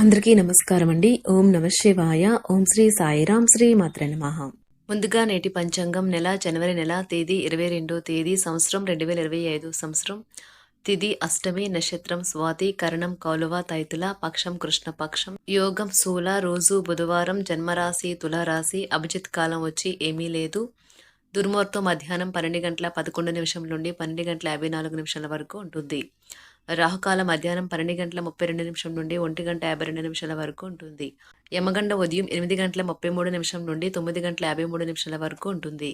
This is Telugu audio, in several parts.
అందరికీ నమస్కారం అండి ఓం నమ శివాయ. ఓం శ్రీ సాయిరాం శ్రీ మాత్ర నమః. ముందుగా నేటి పంచాంగం నెల జనవరి నెల తేదీ ఇరవై రెండో తేదీ సంవత్సరం రెండు వేల ఇరవై ఐదు సంవత్సరం. తిది అష్టమి నక్షత్రం స్వాతి కరణం కౌలువ తైతుల పక్షం కృష్ణపక్షం యోగం శూల రోజు బుధవారం జన్మరాశి తులారాశి అభిజిత్ కాలం వచ్చి ఏమీ లేదు. దుర్మోర్తో మధ్యాహ్నం పన్నెండు గంటల పదకొండు నిమిషం నుండి పన్నెండు గంటల యాభై నాలుగు నిమిషాల వరకు ఉంటుంది. రాహుకాల మధ్యాహ్నం పన్నెండు గంటల ముప్పై రెండు నిమిషం నుండి ఒంటి గంట యాభై రెండు నిమిషాల వరకు ఉంటుంది. యమగండ ఉదయం ఎనిమిది గంటల ముప్పై మూడు నిమిషం నుండి తొమ్మిది గంటల యాభై మూడు నిమిషాల వరకు ఉంటుంది.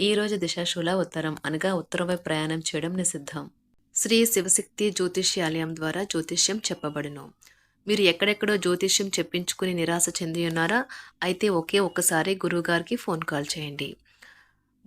ఈ రోజు దిశాశూల ఉత్తరం అనగా ఉత్తరం వైపు ప్రయాణం చేయడం నిషిద్ధం. శ్రీ శివశక్తి జ్యోతిష్యాలయం ద్వారా జ్యోతిష్యం చెప్పబడును. మీరు ఎక్కడెక్కడో జ్యోతిష్యం చెప్పించుకుని నిరాశ చెంది ఉన్నారా? అయితే ఒకే ఒక్కసారి గురువుగారికి ఫోన్ కాల్ చేయండి.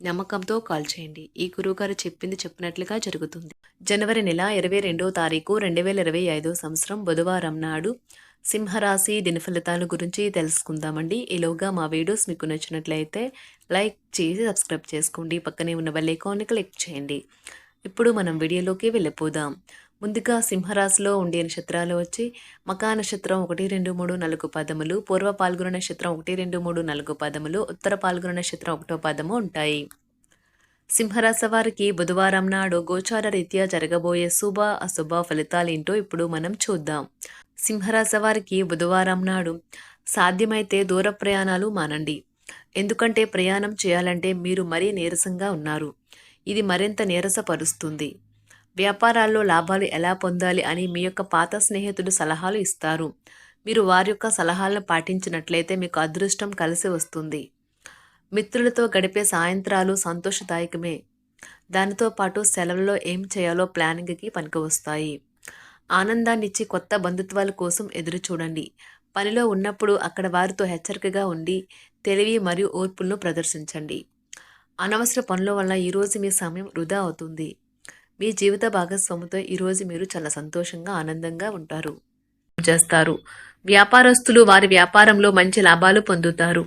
నమ్మకంతో కాల్ చేయండి. ఈ గురువుగారు చెప్పింది చెప్పినట్లుగా జరుగుతుంది. జనవరి నెల ఇరవై రెండో తారీఖు రెండు వేల ఇరవై ఐదో సంవత్సరం బుధవారం నాడు సింహరాశి దినఫలితాల గురించి తెలుసుకుందామండి. ఈలోగా మా వీడియోస్ మీకు నచ్చినట్లయితే లైక్ చేసి సబ్స్క్రైబ్ చేసుకోండి. పక్కనే ఉన్న బెల్ ఐకాన్ని క్లిక్ చేయండి. ఇప్పుడు మనం వీడియోలోకి వెళ్ళిపోదాం. ముందుగా సింహరాశిలో ఉండే నక్షత్రాలు వచ్చి మకా నక్షత్రం ఒకటి రెండు మూడు నాలుగు పదములు పూర్వ పాల్గొన నక్షత్రం ఒకటి రెండు మూడు నాలుగు పదములు ఉత్తర పాల్గొన నక్షత్రం ఒకటో పదము ఉంటాయి. సింహరాశి వారికి బుధవారం నాడు గోచార రీత్యా జరగబోయే శుభ అశుభ ఫలితాలేంటో ఇప్పుడు మనం చూద్దాం. సింహరాశి వారికి బుధవారం నాడు సాధ్యమైతే దూర ప్రయాణాలు మానండి. ఎందుకంటే ప్రయాణం చేయాలంటే మీరు మరీ నీరసంగా ఉన్నారు. ఇది మరింత నీరసపరుస్తుంది. వ్యాపారాల్లో లాభాలు ఎలా పొందాలి అని మీ యొక్క పాత స్నేహితుడు సలహాలు ఇస్తారు. మీరు వారి యొక్క సలహాలను పాటించినట్లయితే మీకు అదృష్టం కలిసి వస్తుంది. మిత్రులతో గడిపే సాయంత్రాలు సంతోషదాయకమే. దానితో పాటు సెలవుల్లో ఏం చేయాలో ప్లానింగ్కి పనికివస్తాయి ఆనందాన్నిచ్చి కొత్త బంధుత్వాల కోసం ఎదురు చూడండి. పనిలో ఉన్నప్పుడు అక్కడ వారితో హెచ్చరికగా ఉండి తెలివి మరియు ఓర్పులను ప్రదర్శించండి. అనవసర పనుల వల్ల ఈరోజు మీ సమయం వృధా అవుతుంది. మీ జీవిత భాగస్వామితో ఈరోజు మీరు చాలా సంతోషంగా ఆనందంగా ఉంటారు. చేస్తారు. వ్యాపారస్తులు వారి వ్యాపారంలో మంచి లాభాలు పొందుతారు.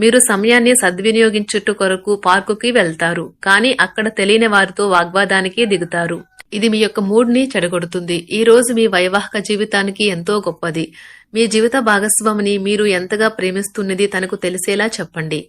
మీరు సమయాన్ని సద్వినియోగించుట కొరకు పార్కుకి వెళ్తారు. కానీ అక్కడ తెలియని వారితో వాగ్వాదానికి దిగుతారు. ఇది మీ యొక్క మూడ్ని చెడగొడుతుంది. ఈ రోజు మీ వైవాహిక జీవితానికి ఎంతో గొప్పది. మీ జీవిత భాగస్వామిని మీరు ఎంతగా ప్రేమిస్తున్నది తనకు తెలిసేలా చెప్పండి.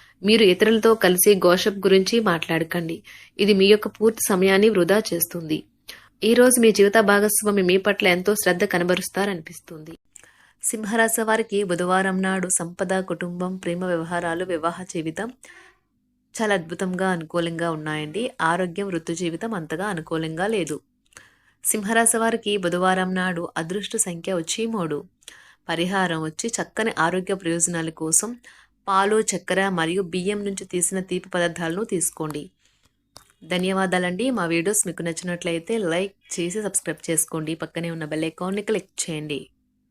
మీరు ఇతరులతో కలిసి గోషప్ గురించి మాట్లాడకండి. ఇది మీ యొక్క పూర్తి సమయాన్ని వృధా చేస్తుంది. ఈ రోజు మీ జీవిత భాగస్వామి మీ పట్ల ఎంతో శ్రద్ధ కనబరుస్తారనిపిస్తుంది. సింహరాశి వారికి బుధవారం నాడు సంపద కుటుంబం ప్రేమ వ్యవహారాలు వివాహ జీవితం చాలా అద్భుతంగా అనుకూలంగా ఉన్నాయండి. ఆరోగ్యం వృత్తి జీవితం అంతగా అనుకూలంగా లేదు. సింహరాశి వారికి బుధవారం నాడు అదృష్ట సంఖ్య వచ్చి మూడు. పరిహారం వచ్చి చక్కని ఆరోగ్య ప్రయోజనాల కోసం పాలు చక్కెర మరియు బియ్యం నుంచి తీసిన తీపి పదార్థాలను తీసుకోండి. ధన్యవాదాలండి. మా వీడియోస్ మీకు నచ్చినట్లయితే లైక్ చేసి సబ్స్క్రైబ్ చేసుకోండి. పక్కనే ఉన్న బెల్ ఐకాన్ని క్లిక్ చేయండి.